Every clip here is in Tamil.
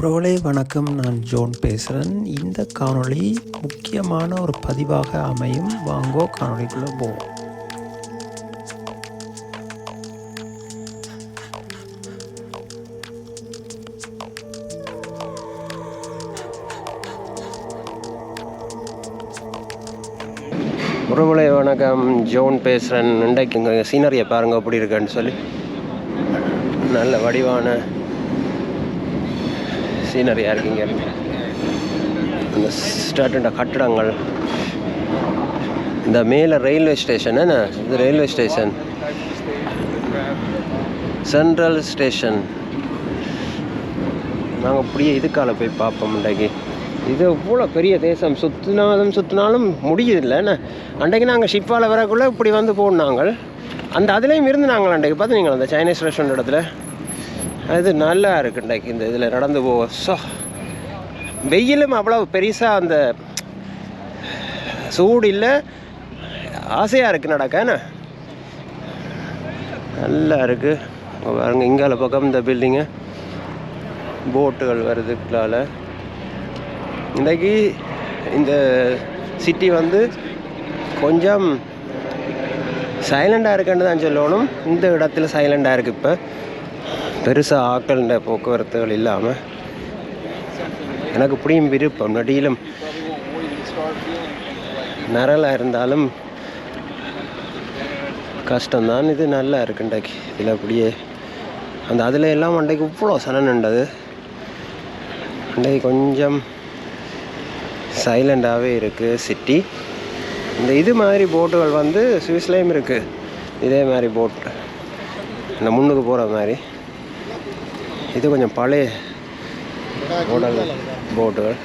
உறவுகளே வணக்கம். நான் ஜோன் பேசுகிறேன் இந்த காணொளி முக்கியமான ஒரு பதிவாக அமையும். வாங்கோ காணொளிக்குள்ளே போவோம். உறவுகளே வணக்கம். ஜோன் பேசுகிறேன் இன்றைக்கு இங்கே சீனரியை பாருங்கள் அப்படி இருக்கேன்னு சொல்லி. நல்ல வடிவான சீனரியாக இருக்குங்க. அந்த ஸ்டார்ட் கட்டடங்கள். இந்த மேலே ரயில்வே ஸ்டேஷன் என்ன? இது ரயில்வே ஸ்டேஷன் சென்ட்ரல் ஸ்டேஷன் நாங்கள் அப்படியே இதுக்கால போய் பார்ப்போம் இன்றைக்கு இது இவ்வளோ பெரிய தேசம். சுற்றினாலும் சுற்றினாலும் முடியுதில்ல என்ன? அன்றைக்கு நாங்கள் ஷிப்பால் வரக்குள்ளே இப்படி வந்து போனாங்கள் அந்த அதுலேயும் இருந்து நாங்கள் அன்றைக்கு? பார்த்தீங்களா அந்த சைனீஸ் ரெஸ்டாரண்ட் இடத்துல? அது நல்லா இருக்கு இன்றைக்கு இந்த இதில் நடந்து போவோம் ஸோ வெயிலும் அவ்வளோ பெருசாக அந்த சூடு இல்லை. ஆசையாக இருக்குது நடக்க என்ன? நல்லா இருக்குது பாருங்க இங்கால பக்கம் இந்த பில்டிங்கு போட்டுகள் வருதுக்குள்ளால இன்றைக்கி இந்த சிட்டி வந்து கொஞ்சம் சைலண்டாக இருக்குன்னு தான் சொல்லணும். இந்த இடத்துல சைலண்டாக இருக்குது இப்போ. பெருசாக ஆக்கள்ன்ற போக்குவரத்துகள் இல்லாமல் எனக்கு பிடியும் விருப்பம். நடியிலும் நிரலாக இருந்தாலும் கஷ்டம்தான். இது நல்லா இருக்குண்டாக்கி இதில் அப்படியே அந்த அதில் எல்லாம் அண்டைக்கு இவ்வளோ சனன்ண்டது அண்டைக்கு கொஞ்சம் சைலண்டாகவே இருக்குது சிட்டி. இந்த இது மாதிரி போட்டுகள் வந்து சுவிஸ்லேயும் இருக்குது இதே மாதிரி போட் இந்த முன்னுக்கு போகிற மாதிரி. இது கொஞ்சம் பழைய மாடல் போட்டுகள்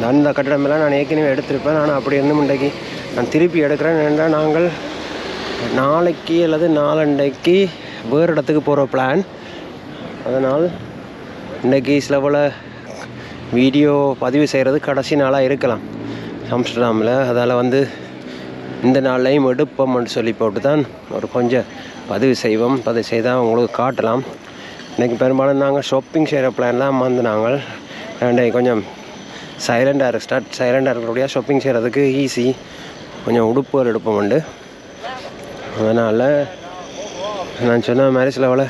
நான் இந்த கட்டிடமெல்லாம் நான் ஏற்கனவே எடுத்திருப்பேன். ஆனால் அப்படி இருந்தும் இன்றைக்கு நான் திருப்பி எடுக்கிறேன். என்றால் நாங்கள் நாளைக்கு அல்லது நாளண்டைக்கு வேறு இடத்துக்கு போகிற பிளான் அதனால் இன்றைக்கி சிலவில் வீடியோ பதிவு செய்கிறது கடைசி நாளாக இருக்கலாம். ஆம்ஸ்டர்டாமில் அதால் வந்து இந்த நாளையும் எடுப்போம்னு சொல்லி போட்டு தான் ஒரு கொஞ்சம் பதிவு செய்வோம். பதிவு செய்தால் உங்களுக்கு காட்டலாம். இன்றைக்கி பெரும்பாலும் நாங்கள் ஷாப்பிங் செய்கிற பிளான்லாம் வந்து நாங்கள். இன்றைக்கு கொஞ்சம் சைலண்டாக இருக்கு ஸ்டார்ட் சைலண்டாக இருக்கக்கூடிய ஷாப்பிங் செய்கிறதுக்கு ஈஸி கொஞ்சம் உடுப்புகள் எடுப்போம் உண்டு. அதனால் நான் சொன்ன மாதிரி சிலவில்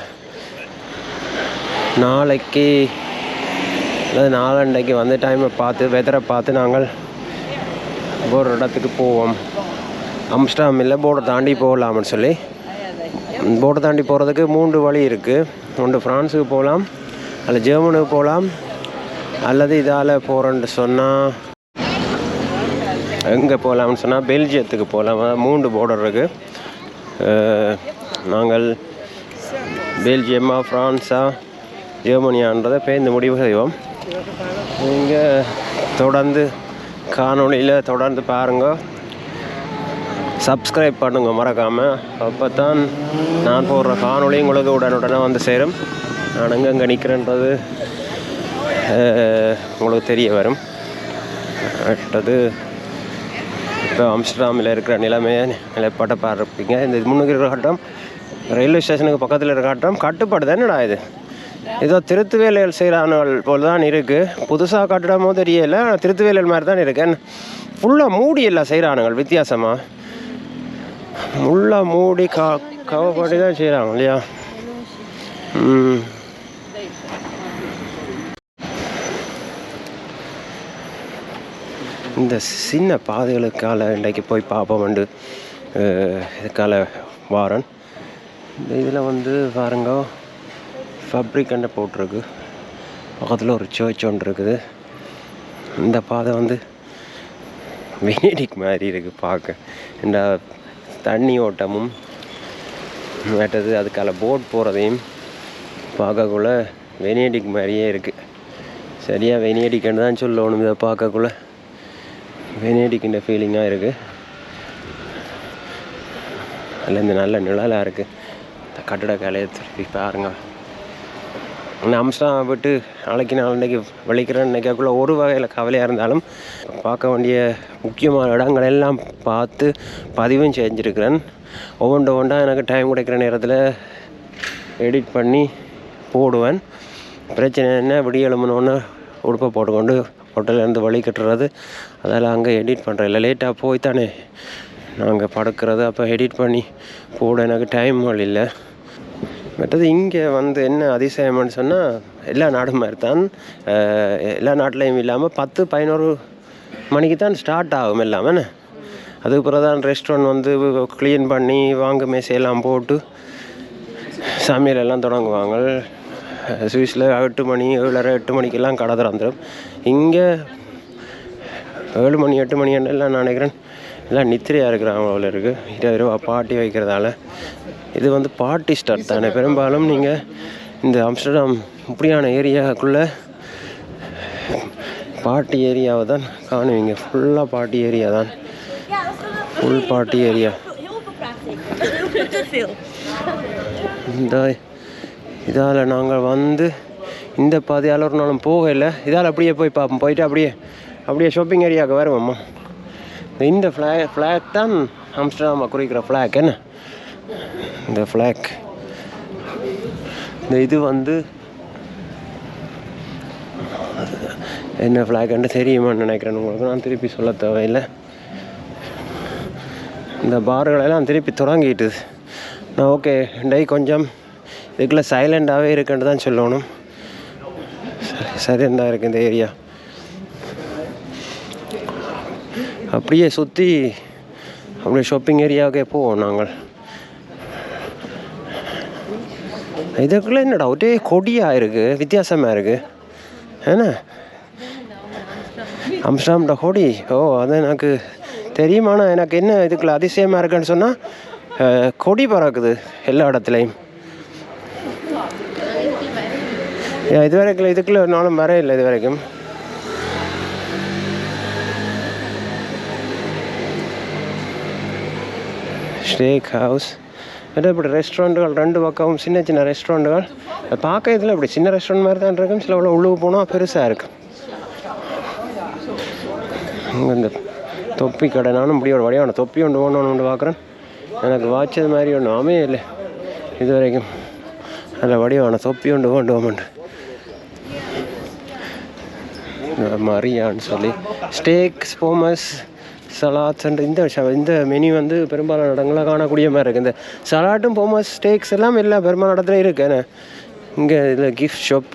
நாளைக்கு அதாவது நாளண்டைக்கு வந்து டைமை பார்த்து வெதரை பார்த்து நாங்கள் ஒரு இடத்துக்கு போவோம். அம்ஸ்டாம் இல்லை போர்டை தாண்டி போகலாம்னு சொல்லி. போர்டை தாண்டி போகிறதுக்கு மூன்று வழி இருக்குது ஒன்று ஃப்ரான்ஸுக்கு போகலாம் அல்லது ஜெர்மனுக்கு போகலாம் அல்லது இதால் போகிறோன்ட்டு சொன்னால் எங்கே போகலாம்னு சொன்னால் பெல்ஜியத்துக்கு போகலாம். மூன்று போர்டர் இருக்குது நாங்கள் பெல்ஜியமா ஃப்ரான்ஸா ஜெர்மனியான்றதை பேர்ந்து முடிவு செய்வோம். நீங்கள் தொடர்ந்து காணொளியில் தொடர்ந்து பாருங்க. சப்ஸ்கிரைப் பண்ணுங்க மறக்காமல் அப்போ தான் நான் போடுற காணொலி உங்களுக்கு உடனுடனே வந்து சேரும். நான் எங்கெங்கே நிற்கிறேன்றது உங்களுக்கு தெரிய வரும். அடுத்தது இப்போ அம்ஸ்டர்டாமில் இருக்கிற நிலைமையை நிலைப்பாட்டை பார்ப்பீங்க. இந்த முன்னுக்கு இருக்கிற கட்டம் ரயில்வே ஸ்டேஷனுக்கு பக்கத்தில் இருக்கிற கட்டம் கட்டுப்பாடு தானேடா இது? ஏதோ திருத்து வேலைகள் செய்கிறானுகள் போல் தான் இருக்குது புதுசாக கட்டிடமோ தெரியலை ஆனால் திருத்து வேலைகள் மாதிரி தான் இருக்கு. ஃபுல்லாக மூடி எல்லாம் செய்கிறானுங்கள் வித்தியாசமாக ஃபுல்லாக மூடி கா கவர் தான் செய்கிறாங்க இல்லையா? ம். இந்த சின்ன பாதைகளுக்கால இன்றைக்கு போய் பார்ப்போம் பார்ப்போம்ண்டு இதுக்கால வாரன். இந்த இதில் வந்து பாருங்க ஃபப்ரிக் அண்டை போட்டிருக்கு. பக்கத்தில் ஒரு சர்ச் ஒன்று இருக்குது. இந்த பாதை வந்து வெனடிக் மாதிரி இருக்குது பார்க்க. இந்த தண்ணி ஓட்டமும் மேட்டது அதுக்கால போட் போகிறதையும் பார்க்கக்குள்ள வெனியடிக் மாதிரியே இருக்குது சரியாக வெனியடிக்குன்னு தான் சொல்லணும் இதை பார்க்கக்குள்ள. வெனியடிக்கின்ற ஃபீலிங்காக இருக்குது அதில் இந்த நல்ல நிழலாக இருக்குது இந்த கட்டிடக்கலையை திருப்பி பாருங்கள் இந்த அம்சம் விட்டு நாளைக்கு நாளைக்கு வலிக்கிறேன்னு நினைக்கக்குள்ள ஒரு வகையில் கவலையாக இருந்தாலும் பார்க்க வேண்டிய முக்கியமான இடங்கள் எல்லாம் பார்த்து பதிவும் செஞ்சுருக்கிறேன். ஒவ்வொன்று ஒவ்வொன்றா எனக்கு டைம் கிடைக்கிற நேரத்தில் எடிட் பண்ணி போடுவேன். பிரச்சனை என்ன? விடிய எழுமணுன்னு உடுப்பை போட்டுக்கொண்டு ஹோட்டல்லேருந்து வழி கட்டுறது. அதெல்லாம் அங்கே எடிட் பண்ணுறேன் இல்லை லேட்டாக போய் தானே நாங்கள் படுக்கிறது. அப்போ எடிட் பண்ணி போட எனக்கு டைம் இல்லை. மற்றது இங்கே வந்து என்ன அதிசயம்னு சொன்னால் எல்லா நாடும் மாதிரி தான் எல்லா நாட்டிலையும் இல்லாமல் பத்து பதினோரு மணிக்கு தான் ஸ்டார்ட் ஆகும் எல்லாமே அதுக்கப்புறம் அதுக்கு பிறகு தான் ரெஸ்டாரண்ட் வந்து க்ளீன் பண்ணி வாங்க மேசையெல்லாம் போட்டு சமையல் எல்லாம் தொடங்குவாங்க. சுவிஸில் எட்டு மணி ஏழரை எட்டு மணிக்கெல்லாம் கடை திறந்துடும் இங்கே ஏழு மணி எட்டு மணி எல்லாம் நினைக்கிறேன்? எல்லாம் நித்திரையாக இருக்கிறாங்க அவ்வளோ இருக்குது இருபது ரூபா பாட்டி வைக்கிறதால. இது வந்து பார்ட்டி ஸ்டார்ட் தானே. பெரும்பாலும் நீங்கள் இந்த அம்ஸ்டர்டாம் இப்படியான ஏரியாவுக்குள்ளே பாட்டி ஏரியாவை தான் காணுவீங்க. ஃபுல்லாக பாட்டி ஏரியா தான். ஃபுல் பார்ட்டி ஏரியா இந்த இதால் நாங்கள் வந்து இந்த பாதையால் ஒரு நாளும் போகல. இதால் அப்படியே போய் பார்ப்போம். போயிட்டு அப்படியே அப்படியே ஷாப்பிங் ஏரியாவுக்கு வருவோம்மா. இந்த ஃப்ளாக் ஃப்ளாக் தான் அம்ஸ்டர்டாமை குறிக்கிற ஃப்ளாக் என்ன? இந்த ஃப்ளாக் இந்த இது வந்து என்ன ஃப்ளாக்ன்ட்டு தெரியுமான்னு நினைக்கிறேன். உங்களுக்கு நான் திருப்பி சொல்ல தேவையில்லை. இந்த பார்களெல்லாம் திருப்பி தொடங்கிட்டுது நான் ஓகே டை கொஞ்சம் இதுக்குள்ளே சைலண்டாகவே இருக்குன்னு தான் சொல்லணும். சைலண்டாக இருக்குது இந்த ஏரியா அப்படியே சுற்றி அப்படியே ஷாப்பிங் ஏரியாவுக்கே போவோம் நாங்கள். இதுக்குள்ளே என்னடா? ஒரே கொடியாக இருக்குது வித்தியாசமாக இருக்குது என்ன? அம்ஸ்டாம்டா கொடி? ஓ அது எனக்கு தெரியுமாண்ணா எனக்கு என்ன இதுக்குள்ள அதிசயமாக இருக்குன்னு சொன்னால் கொடி பறக்குது எல்லா இடத்துலையும். இது வரைக்கும் இதுக்குள்ளே ஒரு நாளும் வரையில்லை இல்லை இது வரைக்கும் ஸ்டேக் ஹவுஸ் இப்படி ரெஸ்டாரண்ட்டுகள் ரெண்டு பக்கமும் சின்ன சின்ன ரெஸ்டாரண்ட்டுகள் அது பார்க்க இதில் இப்படி சின்ன ரெஸ்டாரண்ட் மாதிரி தான் இருக்கும். சில உள்ள உள்ளுக்கு போனால் பெருசாக இருக்கும் அங்கே இந்த தொப்பி கடை நானும் இப்படி ஒரு வழியான தொப்பி ஒன்று ஒன்று ஒன்று பார்க்குறேன். எனக்கு வாட்சது மாதிரி ஒன்று அமைய இல்லை. இது வரைக்கும் அதில் வடிவான தொப்பி ஒன்று கொண்டு போமண்டு மரியான்னு சொல்லி. ஸ்டேக்ஸ் போமஸ் சலாட்ஸ் அண்ட் இந்த இந்த மெனு வந்து பெரும்பாலான இடங்களில் காணக்கூடிய மாதிரி இருக்குது இந்த சலாட்டும் போமஸ் ஸ்டேக்ஸ் எல்லாம் எல்லாம் பெரும்பாலான இடத்துல இருக்கு. இங்கே இதில் கிஃப்ட் ஷாப்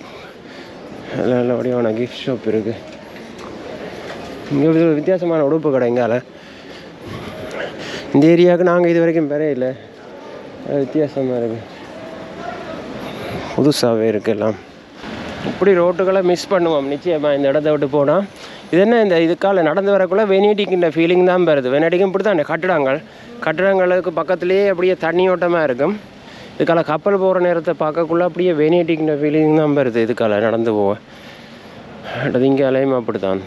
எல்லாம் நல்ல வடிவான கிஃப்ட் ஷாப் இருக்குது இங்கே வித்தியாசமான உடுப்பு கடை எங்கால இந்த ஏரியாவுக்கு நாங்கள் இது வரைக்கும் பெற இல்லை வித்தியாசமாக இருக்குது புதுசாகவே இருக்கு எல்லாம். இப்படி ரோட்டுகளை மிஸ் பண்ணுவோம். நிச்சயமாக இந்த இடத்த விட்டு போனால் இது என்ன இந்த இதுக்கால நடந்து வரக்குள்ள வெனடிக்கின்ற ஃபீலிங் தான் வருது. வெனடிக்கும் இப்படி தான். கட்டிடங்கள். கட்டிடங்களுக்கு பக்கத்துலேயே அப்படியே தண்ணி ஓட்டமாக இருக்கும் இதுக்கால கப்பல் போகிற நேரத்தை பார்க்கக்குள்ள அப்படியே வெனடிக்கின்ற ஃபீலிங் தான் வருது. இதுக்கால நடந்து போக. அடுத்து இங்கே அலையும் அப்படி தான்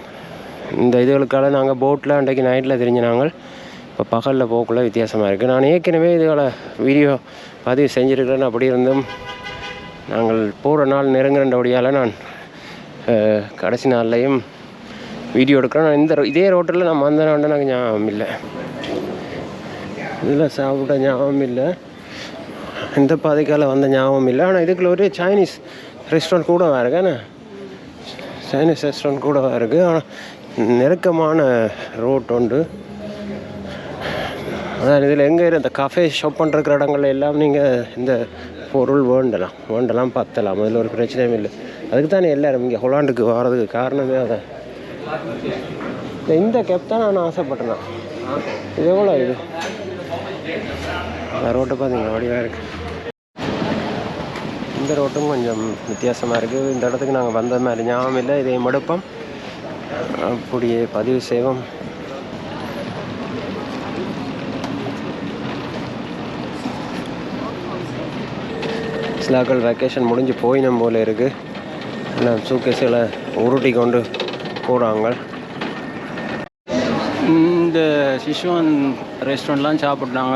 இந்த இதுகளுக்கால நாங்கள் போட்டில் அன்றைக்கு நைட்டில் தெரிஞ்ச நாங்கள் இப்போ பகலில் போகக்குள்ள வித்தியாசமாக இருக்குது நான் ஏற்கனவே இதுகளை வீடியோ பதிவு செஞ்சுருக்கிறேன். அப்படி இருந்தும் நாங்கள் போகிற நாள் நெருங்குறபடியால் நான் கடைசி நாள்லையும் வீடியோ எடுக்கிறோம். நான் இந்த இதே ரோட்டில் நான் வந்த நாள் எனக்கு ஞாபகம் இல்லை. இதில் சாப்பிட்ட ஞாபகம் இல்லை. இந்த பாதைக்கால வந்த ஞாபகம் இல்லை. ஆனால் இதுக்குள்ள ஒரு சைனீஸ் ரெஸ்டாரண்ட் கூட இருக்கேண்ணே சைனீஸ் ரெஸ்டாரண்ட் கூட இருக்குது ஆனால் நெருக்கமான ரோட் உண்டு. அதான் இதில் எங்கே இந்த கஃபே ஷாப் பண்ணுறக்கிற இடங்கள்ல எல்லாம் நீங்கள் இந்த பொருள் வேண்டலாம். வேண்டலாம் பத்தலாம். அதில் ஒரு பிரச்சனையும் இல்லை. அதுக்கு தானே எல்லாரும் இங்கே ஹொலாண்டுக்கு வர்றதுக்கு காரணமே அதான். இந்த கேப் தான் நான் ஆசைப்பட்டேன்? இது எவ்வளோ இது அந்த ரோட்டை பார்த்தீங்களா வடிவாக இருக்குது இந்த ரோட்டும் கொஞ்சம் வித்தியாசமாக இருக்குது இந்த இடத்துக்கு நாங்கள் வந்த மாதிரி ஞாபகம் இல்லை. இதை மடுப்போம். அப்படியே பதிவு செய்வோம். சிலாக்கள் வெக்கேஷன் முடிஞ்சு போயினம் போல் இருக்குது எல்லாம் சூக்கேஸில் உருட்டி கொண்டு போகிறாங்க இந்த சிஷுவன் ரெஸ்டாரண்ட்லாம் சாப்பிட்டாங்க.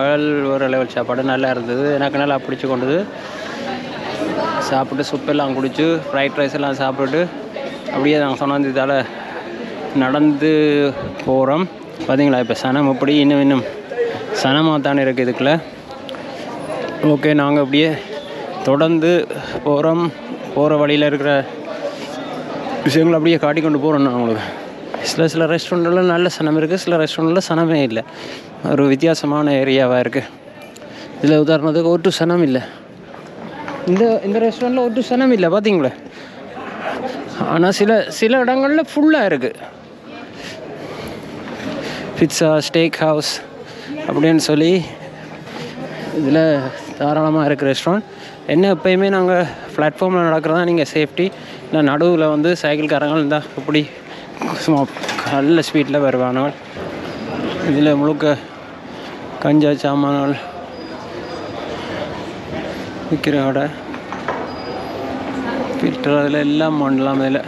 ஒரு லெவல் சாப்பாடு நல்லா இருந்தது. எனக்கு நல்லா பிடிச்சி கொண்டது. சாப்பிட்டு சுப்பெல்லாம் குடிச்சு ஃப்ரைட் ரைஸ் எல்லாம் சாப்பிட்டு அப்படியே நாங்கள் சொன்ன இதால் நடந்து போகிறோம் பார்த்தீங்களா இப்போ சனம் எப்படி இன்னும் இன்னும் சனமாக தானே இருக்குது இதுக்குள்ள. ஓகே நாங்கள் அப்படியே தொடர்ந்து போகிறோம் போகிற வழியில் இருக்கிற விஷயங்கள் அப்படியே காட்டி கொண்டு போகிறோம் நான் உங்களுக்கு. சில சில ரெஸ்டாரண்ட்டில் நல்ல சனம் இருக்குது சில ரெஸ்டாரண்ட்டில் சனமே இல்லை. ஒரு வித்தியாசமான ஏரியாவாக இருக்குது இதில் உதாரணத்துக்கு ஒட்டு சனம் இல்லை. இந்த இந்த ரெஸ்டாரண்ட்டில் ஒட்டு சனம் இல்லை பார்த்தீங்களா ஆனால் சில சில இடங்களில் ஃபுல்லாக இருக்குது பிட்ஸா ஸ்டேக் ஹவுஸ் அப்படின்னு சொல்லி இதில் தாராளமாக இருக்குது ரெஸ்டாரண்ட் என்ன எப்போயுமே நாங்கள் பிளாட்ஃபார்மில் நடக்கிறதா நீங்கள் சேஃப்டி இல்லை நடுவில் வந்து சைக்கிள்காரங்க இருந்தால் இப்படி சும்மா நல்ல ஸ்பீடில் வருவானால் இதில் முழுக்க கஞ்சா சாமான்கள் விற்கிற கடை ஃபில்டர் அதில் எல்லாம் பண்ணலாம் அதில்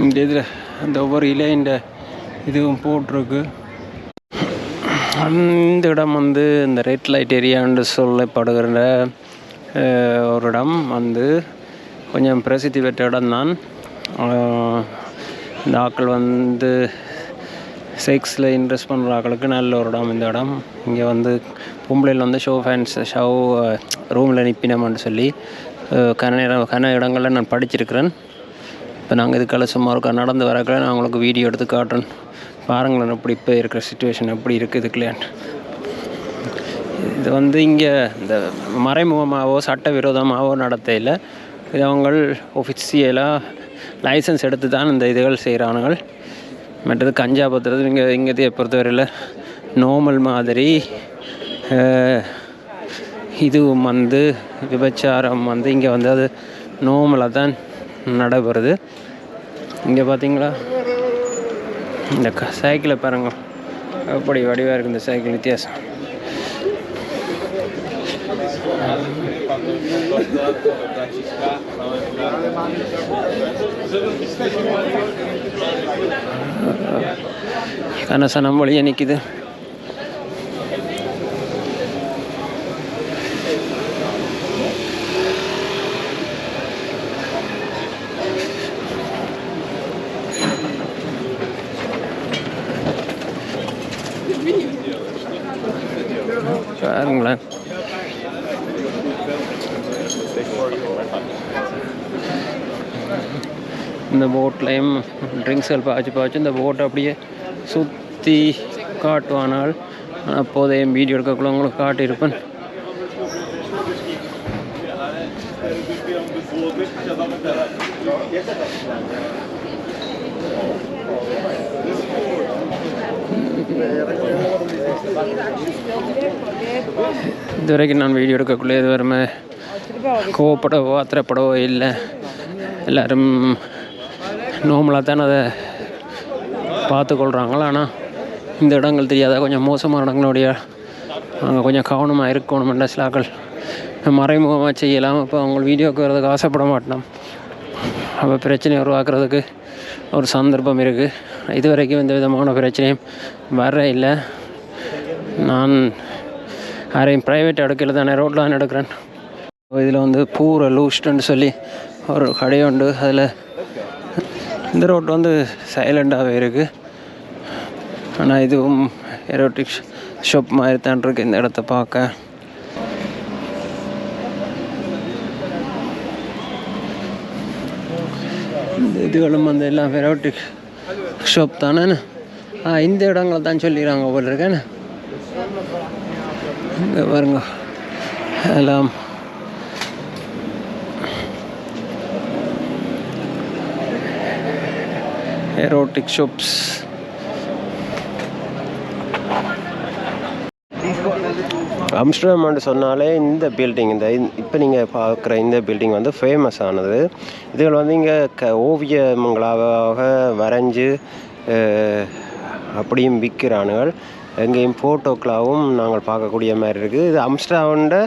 இந்த இதில் அந்த ஒவ்வொரு இலையின் இதுவும் போட்டிருக்கு. அந்த இடம் வந்து இந்த ரெட் லைட் ஏரியான்னு சொல்லப்படுகிற ஒரு இடம் வந்து கொஞ்சம் பிரசித்தி பெற்ற இடம் தான் இந்த ஆக்கள் வந்து செக்ஸில் இன்ட்ரெஸ்ட் பண்ணுற ஆக்களுக்கு நல்ல ஒரு இடம் இந்த இடம். இங்கே வந்து பொம்பளையில் வந்து ஷோ ஃபேன்ஸ் ஷோ ரூமில் நிற்பினோம்னு சொல்லி கன கன இடங்களில் நான் படிச்சிருக்கிறேன். இப்போ நாங்கள் இது சும்மா இருக்கா நடந்து வரக்குள்ள நான் உங்களுக்கு வீடியோ எடுத்து காட்டுறேன். பாருங்களேன் அப்படி இப்போ இருக்கிற சுச்சுவேஷன் எப்படி இருக்குது இதுக்குலேன்ட்டு இது வந்து இங்கே இந்த மறைமுகமாகவோ சட்டவிரோதமாகவோ நடத்தையில் இது அவங்க ஒஃபிஷியலாக லைசன்ஸ் எடுத்து தான் இந்த இதுகள் செய்கிறானுங்கள் மற்றது கஞ்சா பத்துறது இங்கே இங்கே பொறுத்தவரையில் நோமல் மாதிரி இதுவும் வந்து விபச்சாரம் வந்து இங்கே வந்து அது நோமலாக தான் நடைபெறுது. இங்கே பார்த்தீங்களா இந்த க சைக்கிளை பாருங்க. எப்படி வடிவாக இருக்குது இந்த சைக்கிள் வித்தியாசம். கனசனம் வழியே நிற்கிது பாருங்களேன் இந்த போட்லேயும் ட்ரிங்க்ஸ்கள் பாய்ச்சி பாய்ச்சி இந்த போட்டை அப்படியே சுற்றி காட்டுவானால் அப்போதைய வீடியோ எடுக்கக்குள்ள உங்களுக்கு காட்டியிருப்பேன். இது வரைக்கும் நான் வீடியோ எடுக்கக்குள்ளே இது வருமே கோவப்படவோ ஆத்திரப்படவோ இல்லை. எல்லோரும் நார்மலாக தானே அதை பார்த்துக்கொள்கிறாங்களா ஆனால் இந்த இடங்கள் தெரியாத கொஞ்சம் மோசமான இடங்களுடைய அங்கே கொஞ்சம் கவனமாக இருக்கணுமெண்டா சிலாக்கள் மறைமுகமாக செய்யலாம். இப்போ அவங்க வீடியோக்கு வரதுக்கு ஆசைப்பட மாட்டோம். அப்போ பிரச்சனை உருவாக்குறதுக்கு ஒரு சந்தர்ப்பம் இருக்குது இது வரைக்கும் எந்த விதமான பிரச்சனையும் வர இல்லை. நான் யாரையும் ப்ரைவேட் எடுக்கல தானே ரோட்டில் தான் எடுக்கிறேன். இதில் வந்து பூரை லூஸ்டுன்னு சொல்லி ஒரு கடை உண்டு அதில் இந்த ரோட் வந்து சைலண்டாகவே இருக்குது ஆனால் இதுவும் எரோட்டிக் ஷாப் மாதிரி தான் இருக்குது இந்த இடத்த பார்க்க. இந்த இதுகளும் வந்து எல்லாம் எரோட்டிக் ஷாப் தானே ஆ இந்த இடங்களை தான் சொல்லிடுறாங்க போல் இருக்கேன்னு. இங்கே பாருங்க. எல்லாம் erotic shops. அம்ஸ்டர்டாம்னு சொன்னாலே இந்த பில்டிங் இந்த இப்போ நீங்கள் பார்க்குற இந்த பில்டிங் வந்து ஃபேமஸ் ஆனது. இதுகள் வந்து இங்கே க ஓவியங்களாக வரைஞ்சு அப்படியும் விற்கிறானுகள் எங்கேயும் ஃபோட்டோக்களாகவும் நாங்கள் பார்க்கக்கூடிய மாதிரி இருக்குது இது அம்ஸ்டாவோட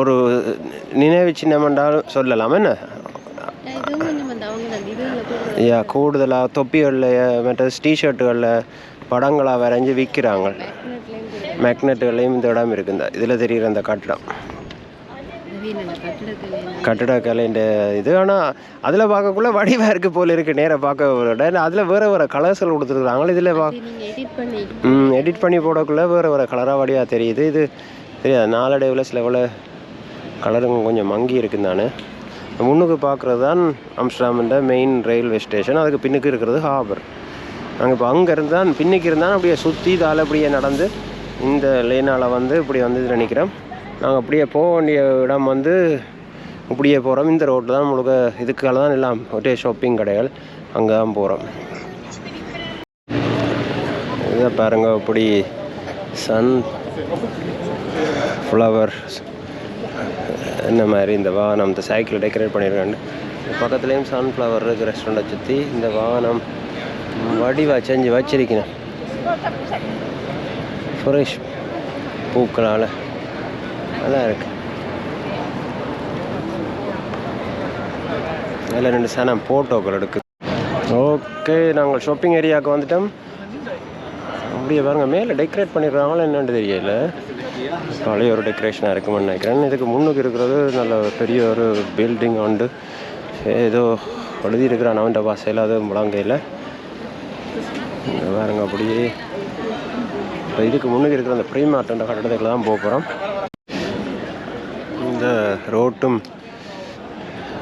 ஒரு நினைவு சின்னம் என்றாலும் சொல்லலாம். என்ன இதுவும் கொஞ்சம் அந்த அவங்க அந்த இதுகளில் கூட யா கூடுதலாக தொப்பிகளில் மற்ற டிஷர்ட்டுகளில் படங்களாக வரைஞ்சி விற்கிறாங்க மேக்னெட்டுகளையும் இந்த இடம் இருக்குது இதில் தெரிகிற அந்த கட்டிடம். கட்டிடக்கலைன்ற இது. ஆனால் அதில் பார்க்கக்குள்ள வடிவாக இருக்கு போல இருக்குது நேராக பார்க்க அதில் வேறு வேறு கலர்ஸ்கள் கொடுத்துருக்குறாங்களே இதில் பா நீங்கள் எடிட் பண்ணி போடக்குள்ள வேறு வேறு கலராக வடிவாக தெரியுது. இது தெரியாது. நாளடைவில் சில வேலை கலருங்க கொஞ்சம் மங்கி இருக்குன்னு தானே முன்னுக்கு பார்க்குறது தான் அம்ஸ்டாமின்ற மெயின் ரயில்வே ஸ்டேஷன் அதுக்கு பின்னுக்கு இருக்கிறது ஹாபர் நாங்கள் இப்போ அங்கே இருந்தால் பின்னுக்கு இருந்தால் அப்படியே சுற்றி தால் அப்படியே நடந்து இந்த லேனால் வந்து இப்படி வந்து இதில் நிற்கிறோம் நாங்கள் அப்படியே போக வேண்டிய இடம் வந்து இப்படியே போகிறோம் இந்த ரோட்டில் தான் முழுக்க இதுக்கால தான் எல்லாம் ஒரே ஷாப்பிங் கடைகள். அங்கே தான் போகிறோம் இதை பாருங்க இப்படி சன் ஃப்ளவர் என்ன மாதிரி இந்த வாகனம் இந்த சைக்கிள் டெக்கரேட் பண்ணியிருக்காங்க பக்கத்துலேயும் சன்ஃப்ளவர் இருக்கு ரெஸ்டாரண்ட்டை சுற்றி இந்த வாகனம் வடிவா செஞ்சு வச்சிருக்கணும். ஃப்ரெஷ் பூக்களால். நல்லா இருக்கு. அதில் ரெண்டு சனம் ஃபோட்டோக்கள் எடுக்கு. ஓகே நாங்கள் ஷாப்பிங் ஏரியாவுக்கு வந்துட்டோம். அப்படியே பாருங்கள் மேலே டெக்கரேட் பண்ணிடுறாங்களோ என்னென்னு தெரியல. பழைய ஒரு டெக்கரேஷனாக இருக்குமென்னு நினைக்கிறேன். இதுக்கு முன்னுக்கு இருக்கிறது நல்ல பெரிய ஒரு பில்டிங் உண்டு. ஏதோ எழுதி இருக்கிறான் பாசையில் அது முழங்கையில். பாருங்க அப்படியே. இப்போ இதுக்கு முன்னுக்கு இருக்கிற அந்த ப்ரீமார்ட்ன்ற கட்டடத்துக்கு தான் போக போகிறோம் இந்த ரோட்டும்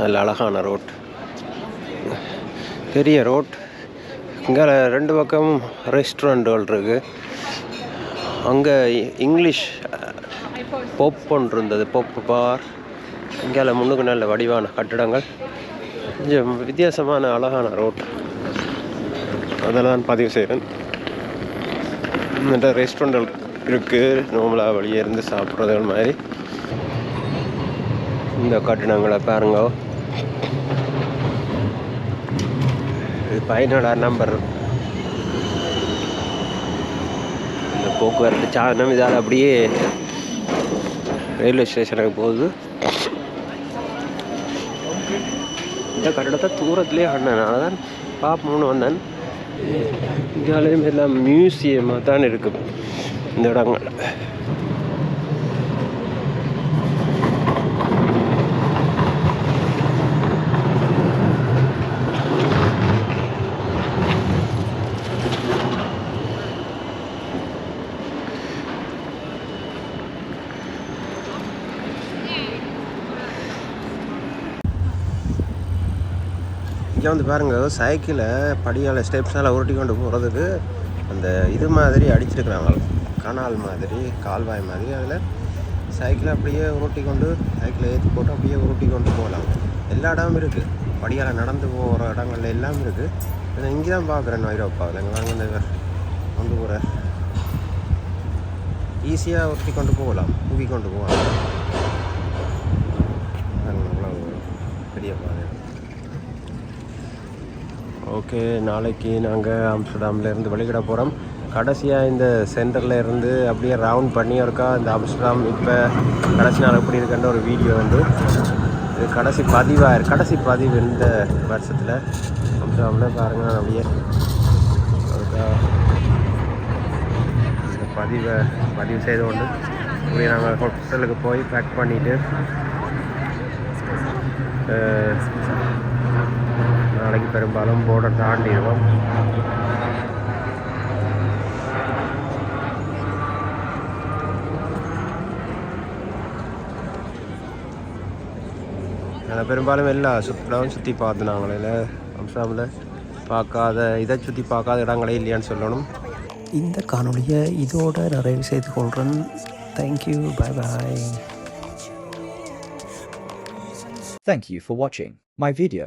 நல்ல அழகான ரோட். பெரிய ரோட். இங்கே ரெண்டு பக்கமும் ரெஸ்டாரண்ட்கள் இருக்குது அங்கே இங்கிலீஷ் பாப்கார்ன் இருந்தது போப்பு பார். இங்கே முன்னுக்கு நல்ல வடிவான கட்டிடங்கள். கொஞ்சம் வித்தியாசமான அழகான ரோட். அதெல்லாம் பதிவு செய்கிறேன் இந்த ரெஸ்டாரண்ட்கள் இருக்குது நார்மலாக வெளியே இருந்து சாப்பிட்றது மாதிரி. இந்த கட்டிடங்களை பாருங்க. இது பதினேழாம் நம்பர் இந்த போக்குவரத்து சாதனம் இதால் அப்படியே ரயில்வே ஸ்டேஷனுக்கு போகுது. இந்த கட்டடத்தை தூரத்துலேயே ஆடினால தான் பார்ப்போம்னு வந்தேன். இதாலேயும் எல்லாம் மியூசியமாக தான் இருக்குது இந்த இடங்கள். இங்கே வந்து பாருங்கள் சைக்கிளை படியால் ஸ்டெப்ஸால் உருட்டி கொண்டு போகிறதுக்கு அந்த இது மாதிரி அடிச்சிருக்கிறாங்க. கனால் மாதிரி கால்வாய் மாதிரி. அதில் சைக்கிளை அப்படியே உருட்டி கொண்டு சைக்கிளை ஏற்றி போட்டு அப்படியே உருட்டி கொண்டு போகலாம். எல்லா இடமும் இருக்குது படியால் நடந்து போகிற இடங்கள்ல எல்லாம் இருக்குது இங்கே தான் பார்க்குறேன் ஐரோப்பாவில் இங்கே வாங்க இந்த கொண்டு போகிற ஈஸியாக உருட்டி கொண்டு போகலாம். தூக்கி கொண்டு போகலாம். பெரிய பாதை. ஓகே நாளைக்கு நாங்கள் ஆம்ஸ்டர்டாம்லேருந்து வெளியிட போகிறோம் கடைசியாக இந்த சென்டரில் இருந்து அப்படியே ரவுண்ட் பண்ணி இருக்கா இந்த ஆம்ஸ்டர்டாம் இப்போ கடைசி நாள் எப்படி இருக்குன்ற ஒரு வீடியோ வந்து இது கடைசி பதிவாக கடைசி பதிவு இந்த வருஷத்தில். ஆம்ஸ்டர்டாமில் பாருங்கள் அப்படியே அதுக்கா இந்த பதிவை பதிவு செய்து கொண்டு அப்படியே நாங்கள் ஹோட்டலுக்கு போய் பேக் பண்ணிவிட்டு நாளைக்கு பெரும்பாலும் போர்டர் தாண்டிடுவோம். நான் பெரும்பாலும் எல்லா சுற்றுலாவும் சுற்றி பார்த்து நாங்களே அம்சாமில் பார்க்காத இதை சுற்றி பார்க்காத இடங்களே இல்லையான்னு சொல்லணும். இந்த காணொளியை இதோட நிறைவு செய்து கொள்கிறேன் thank you bye bye Thank you for watching my video.